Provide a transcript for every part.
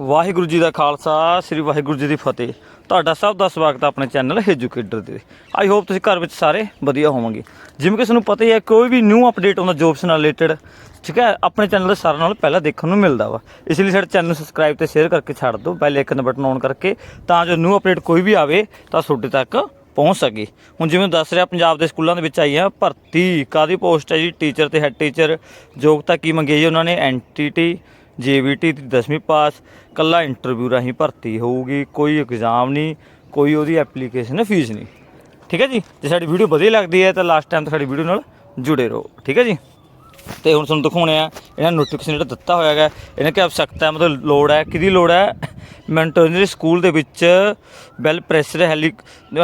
ਵਾਹਿਗੁਰੂ ਜੀ ਦਾ ਖਾਲਸਾ, ਸ੍ਰੀ ਵਾਹਿਗੁਰੂ ਜੀ ਦੀ ਫਤਿਹ। ਤੁਹਾਡਾ ਸਭ ਦਾ ਸਵਾਗਤ ਹੈ ਆਪਣੇ ਚੈਨਲ ਐਜੂਕੇਟਰ ਦੇ ਆਈ ਹੋਪ ਤੁਸੀਂ ਘਰ ਵਿੱਚ ਸਾਰੇ ਵਧੀਆ ਹੋਵੋਗੇ। ਜਿਵੇਂ ਕਿ ਤੁਹਾਨੂੰ ਪਤਾ ਹੀ ਹੈ, ਕੋਈ ਵੀ ਨਿਊ ਅਪਡੇਟ ਆਉਂਦਾ ਜੋਬਸ ਨਾਲ ਰਿਲੇਟਡ ਠੀਕ ਹੈ, ਆਪਣੇ ਚੈਨਲ ਦੇ ਸਾਰਿਆਂ ਨਾਲ ਪਹਿਲਾਂ ਦੇਖਣ ਨੂੰ ਮਿਲਦਾ ਵਾ। ਇਸ ਲਈ ਸਾਡੇ ਚੈਨਲ ਨੂੰ ਸਬਸਕ੍ਰਾਈਬ ਤੇ ਸ਼ੇਅਰ ਕਰਕੇ ਛੱਡ ਦਿਓ ਬੈਲ ਆਈਕਨ ਦਾ ਬਟਨ ਔਨ ਕਰਕੇ, ਤਾਂ ਜੋ ਨਿਊ ਅਪਡੇਟ ਕੋਈ ਵੀ ਆਵੇ, ਤਾਂ ਤੁਹਾਡੇ ਤੱਕ ਪਹੁੰਚ ਸਕੇ। ਹੁਣ ਜਿਵੇਂ ਦੱਸ ਰਿਹਾ, ਪੰਜਾਬ ਦੇ ਸਕੂਲਾਂ ਦੇ ਵਿੱਚ ਆਈ ਆ ਭਰਤੀ। ਕਾਦੀ ਪੋਸਟ ਹੈ ਜੀ? ਟੀਚਰ ਤੇ ਹੈੱਡ ਟੀਚਰ ਯੋਗਤਾ ਕੀ ਮੰਗੀ ਹੈ ਜੀ ਉਹਨਾਂ ਨੇ? ਐਨਟੀਟੀ ਜੀਵੀਟੀ ਦੀ 10ਵੀਂ ਪਾਸ ਕੱਲਾ ਇੰਟਰਵਿਊ ਰਾਹੀਂ ਭਰਤੀ ਹੋਊਗੀ, ਕੋਈ ਐਗਜ਼ਾਮ ਨਹੀਂ, ਕੋਈ ਉਹਦੀ ਐਪਲੀਕੇਸ਼ਨ ਫੀਸ ਨਹੀਂ। ਠੀਕ ਹੈ ਜੀ? ਜੇ ਸਾਡੀ ਵੀਡੀਓ ਵਧੀਆ ਲੱਗਦੀ ਹੈ ਤਾਂ ਲਾਸਟ ਟਾਈਮ ਤੱਕ ਸਾਡੀ ਵੀਡੀਓ ਨਾਲ ਜੁੜੇ ਰਹੋ। ਠੀਕ ਹੈ ਜੀ? ਤੇ ਹੁਣ ਤੁਹਾਨੂੰ ਦਿਖਾਉਣੇ ਆ, ਇਹਨਾਂ ਨੋਟੀਫਿਕੇਸ਼ਨ ਜਿਹੜਾ ਦਿੱਤਾ ਹੋਇਆ ਹੈਗਾ, ਇਹਨਾਂ ਕਿ ਆਵਸ਼ਕਤਾ ਮਤਲਬ ਲੋੜ ਹੈ। ਕਿਹਦੀ ਲੋੜ ਹੈ? ਮੈਂਟੋਨਰੀ ਸਕੂਲ ਦੇ ਵਿੱਚ ਵੈਲ ਪ੍ਰੈਸਰ ਹੈਲੀ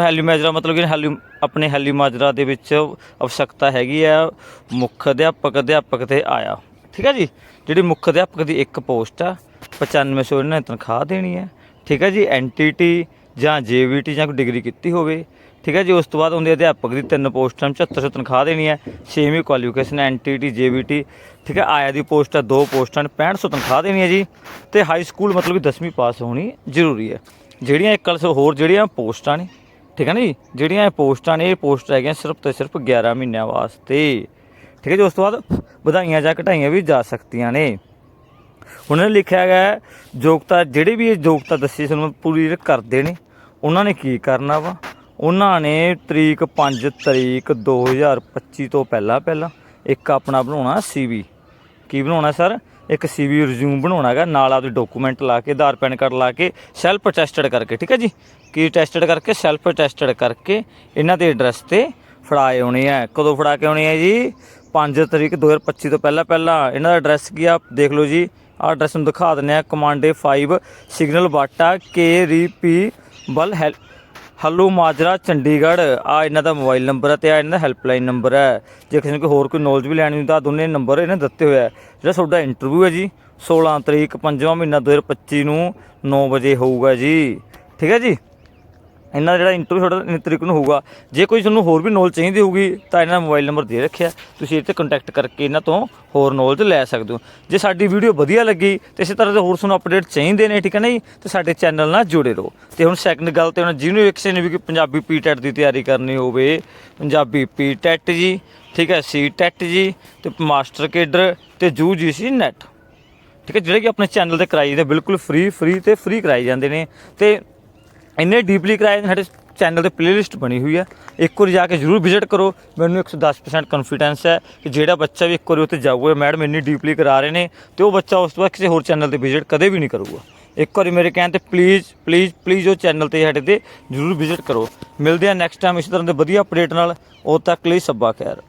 ਹੈਲੀ ਮਾਜਰਾ, ਮਤਲਬ ਕਿ ਹੈਲੀ, ਆਪਣੇ ਹੈਲੀ ਮਾਜਰਾ ਦੇ ਵਿੱਚ ਆਵਸ਼ਕਤਾ ਹੈਗੀ ਹੈ। ਮੁੱਖ ਅਧਿਆਪਕ ਅਧਿਆਪਕ ਤੇ ਆਇਆ। ਠੀਕ ਹੈ ਜੀ? ਜਿਹੜੀ ਮੁੱਖ ਅਧਿਆਪਕ ਦੀ ਇੱਕ ਪੋਸਟ ਆ 9500 ਇਹਨਾਂ ਨੇ ਤਨਖਾਹ ਦੇਣੀ ਹੈ ਠੀਕ ਹੈ ਜੀ? ਐਨਟੀਟੀ ਜਾਂ ਜੇਵੀਟੀ ਜਾਂ ਕੋਈ ਡਿਗਰੀ ਕੀਤੀ ਹੋਵੇ। ਠੀਕ ਹੈ ਜੀ? ਉਸ ਤੋਂ ਬਾਅਦ ਉਹਦੇ ਅਧਿਆਪਕ ਦੀ ਤਿੰਨ ਪੋਸਟਾਂ ਨੂੰ 7500 ਤਨਖਾਹ ਦੇਣੀ ਹੈ ਛੇਵੀਂ ਕੁਆਲੀਫਿਕੇਸ਼ਨ ਐਨਟੀਟੀ, ਜੇਵੀਟੀ। ਠੀਕ ਹੈ ਆਇਆ ਦੀ ਪੋਸਟ ਆ, ਦੋ ਪੋਸਟਾਂ ਨੂੰ 6500 ਤਨਖਾਹ ਦੇਣੀ ਹੈ ਜੀ। ਤੇ ਹਾਈ ਸਕੂਲ ਮਤਲਬ ਕਿ 10ਵੀਂ ਪਾਸ ਹੋਣੀ ਜ਼ਰੂਰੀ ਹੈ ਜਿਹੜੀਆਂ ਇੱਕ ਅਲਸ ਹੋਰ ਜਿਹੜੀਆਂ ਪੋਸਟਾਂ ਨੇ, ਠੀਕ ਹੈ ਨਾ ਜੀ? ਜਿਹੜੀਆਂ ਇਹ ਪੋਸਟਾਂ ਨੇ, ਇਹ ਪੋਸਟ ਹੈਗੀਆਂ ਸਿਰਫ ਤੇ ਸਿਰਫ 11 ਮਹੀਨਿਆਂ ਵਾਸਤੇ। ਠੀਕ ਹੈ ਜੀ, ਉਸ ਤੋਂ ਬਾਅਦ ਵਧਾਈਆਂ ਜਾਂ ਘਟਾਈਆਂ ਵੀ ਜਾ ਸਕਦੀਆਂ ਨੇ। ਉਹਨਾਂ ਨੇ ਲਿਖਿਆ ਗਿਆ ਯੋਗਤਾ, ਜਿਹੜੇ ਵੀ ਇਹ ਯੋਗਤਾ ਦੱਸੀ ਸਾਨੂੰ ਪੂਰੀ ਕਰਦੇ ਨੇ, ਉਹਨਾਂ ਨੇ ਕੀ ਕਰਨਾ ਵਾ? ਉਹਨਾਂ ਨੇ ਤਰੀਕ 5 ਤਰੀਕ 2025 ਤੋਂ ਪਹਿਲਾਂ ਪਹਿਲਾਂ ਇੱਕ ਆਪਣਾ ਬਣਾਉਣਾ ਸੀਵੀ। ਕੀ ਬਣਾਉਣਾ ਸਰ? ਇੱਕ ਸੀਵੀ ਰਿਜ਼ਿਊਮ ਬਣਾਉਣਾ ਹੈਗਾ, ਨਾਲ ਆਪਦੇ ਡਾਕੂਮੈਂਟ ਲਾ ਕੇ, ਆਧਾਰ, ਪੈਨ ਕਾਰਡ ਲਾ ਕੇ ਸੈਲਫ ਅਟੈਸਟਡ ਕਰਕੇ, ਠੀਕ ਹੈ ਜੀ? ਕੀ ਟੈਸਟਡ ਕਰਕੇ? ਸੈਲਫ ਅਟੈਸਟਡ ਕਰਕੇ, ਇਹਨਾਂ ਦੇ ਐਡਰੈਸ ਤੇ ਫੜਾਏ ਆਉਣੇ ਆ। ਕਦੋਂ ਫੜਾ ਕੇ ਆਉਣੇ ਆ ਜੀ? 5 ਤਰੀਕ 2025 ਤੋਂ ਪਹਿਲਾਂ ਪਹਿਲਾਂ ਇਹਨਾਂ ਦਾ ਐਡਰੈਸ ਕੀ ਆ? ਦੇਖ ਲਓ ਜੀ। ਆਹ ਐਡਰੈਸ ਨੂੰ ਦਿਖਾ ਦਿੰਦੇ ਆ ਕਮਾਂਡੇ 5 ਸਿਗਨਲ ਬਾਟਾ ਕੇ ਰੀ ਪੀ ਬਲ ਹੈਲ ਹਲੋ ਮਾਜਰਾ, ਚੰਡੀਗੜ੍ਹ। ਆ ਇਹਨਾਂ ਦਾ ਮੋਬਾਈਲ ਨੰਬਰ ਹੈ ਤੇ ਆ ਇਹਨਾਂ ਦਾ ਹੈਲਪਲਾਈਨ ਨੰਬਰ ਹੈ ਜੇ ਕਿਸੇ ਨੂੰ ਕੋਈ ਹੋਰ ਕੋਈ ਨੌਲੇਜ ਵੀ ਲੈਣੀ ਹੋਈ ਤਾਂ ਦੋਨੇ ਨੰਬਰ ਇਹਨੇ ਦਿੱਤੇ ਹੋਇਆ ਹੈ ਜਿਹੜਾ ਤੁਹਾਡਾ ਇੰਟਰਵਿਊ ਹੈ ਜੀ 16 ਤਰੀਕ 5ਵਾਂ ਮਹੀਨਾ 2025 ਨੂੰ 9 ਵਜੇ ਹੋਊਗਾ ਜੀ। ਠੀਕ ਹੈ ਜੀ? ਇਹਨਾਂ ਦਾ ਜਿਹੜਾ ਇੰਟਰਵਿਊ ਤੁਹਾਡਾ ਇੰਨੀ ਤਰੀਕ ਨੂੰ ਹੋਊਗਾ। ਜੇ ਕੋਈ ਤੁਹਾਨੂੰ ਹੋਰ ਵੀ ਨੌਲੇਜ ਚਾਹੀਦੀ ਹੋਊਗੀ, ਤਾਂ ਇਹਨਾਂ ਦਾ ਮੋਬਾਈਲ ਨੰਬਰ ਦੇ ਰੱਖਿਆ। ਤੁਸੀਂ ਇਹ ਤੇ ਕੰਟੈਕਟ ਕਰਕੇ ਇਹਨਾਂ ਤੋਂ ਹੋਰ ਨੌਲੇਜ ਲੈ ਸਕਦੇ ਹੋ। ਜੇ ਸਾਡੀ ਵੀਡੀਓ ਵਧੀਆ ਲੱਗੀ, ਤੇ ਇਸੇ ਤਰ੍ਹਾਂ ਦੇ ਹੋਰ ਤੁਹਾਨੂੰ ਅਪਡੇਟ ਚਾਹੀਦੇ ਨੇ, ਠੀਕ ਹੈ ਨਾ ਜੀ? ਤੇ ਸਾਡੇ ਚੈਨਲ ਨਾਲ ਜੁੜੇ ਰਹੋ। ਤੇ ਹੁਣ ਸੈਕੰਡ ਗੱਲ ਤੇ ਹੁਣ ਜਿਹਨੂੰ ਇੱਕ ਨੇ ਵੀ ਕਿ ਪੰਜਾਬੀ ਪੀਟੈਟ ਦੀ ਤਿਆਰੀ ਕਰਨੀ ਹੋਵੇ, ਪੰਜਾਬੀ ਪੀਟੈਟ ਜੀ, ਠੀਕ ਹੈ ਸੀ ਟੈਟ ਜੀ, ਤੇ ਮਾਸਟਰ ਕੇਡਰ ਤੇ ਜੂ ਜੀ ਸੀ ਨੈਟ ਠੀਕ ਹੈ, ਜਿਹੜੇ ਕਿ ਆਪਣੇ ਚੈਨਲ ਤੇ ਕਰਾਈ ਜਾਂਦੇ, ਬਿਲਕੁਲ ਫ੍ਰੀ ਫ੍ਰੀ ਤੇ ਫ੍ਰੀ ਕਰਾਈ ਜਾਂਦੇ ਨੇ। ਤੇ ਇੰਨੇ ਡੀਪਲੀ ਕਰਾਏ ਨੇ, ਸਾਡੇ ਚੈਨਲ ਤੇ ਪਲੇਲਿਸਟ ਬਣੀ ਹੋਈ ਹੈ ਇੱਕ ਵਾਰੀ ਜਾ ਕੇ ਜਰੂਰ ਵਿਜ਼ਿਟ ਕਰੋ। ਮੈਨੂੰ 110% ਕੌਨਫੀਡੈਂਸ ਹੈ ਕਿ ਜਿਹੜਾ ਬੱਚਾ ਵੀ ਇੱਕ ਵਾਰੀ ਉੱਥੇ ਜਾਊਗਾ ਮੈਡਮ ਇੰਨੀ ਡੀਪਲੀ ਕਰਾ ਰਹੇ ਨੇ ਤੇ ਉਹ ਬੱਚਾ ਉਸ ਤੋਂ ਬਾਅਦ ਕਿਸੇ ਹੋਰ ਚੈਨਲ ਤੇ ਵਿਜ਼ਿਟ ਕਦੇ ਵੀ ਨਹੀਂ ਕਰੂਗਾ। ਇੱਕ ਵਾਰੀ ਮੇਰੇ ਕਹਿਣ ਤੇ ਪਲੀਜ਼ ਪਲੀਜ਼ ਪਲੀਜ਼ ਉਹ ਚੈਨਲ ਤੇ ਸਾਡੇ ਤੇ ਜਰੂਰ ਵਿਜ਼ਿਟ ਕਰੋ। ਮਿਲਦੇ ਆ ਨੈਕਸਟ ਟਾਈਮ ਇਸੇ ਤਰ੍ਹਾਂ ਦੇ ਵਧੀਆ ਅਪਡੇਟ ਨਾਲ। ਉਹ ਤੱਕ ਲਈ ਸੱਬਾ ਖੈਰ।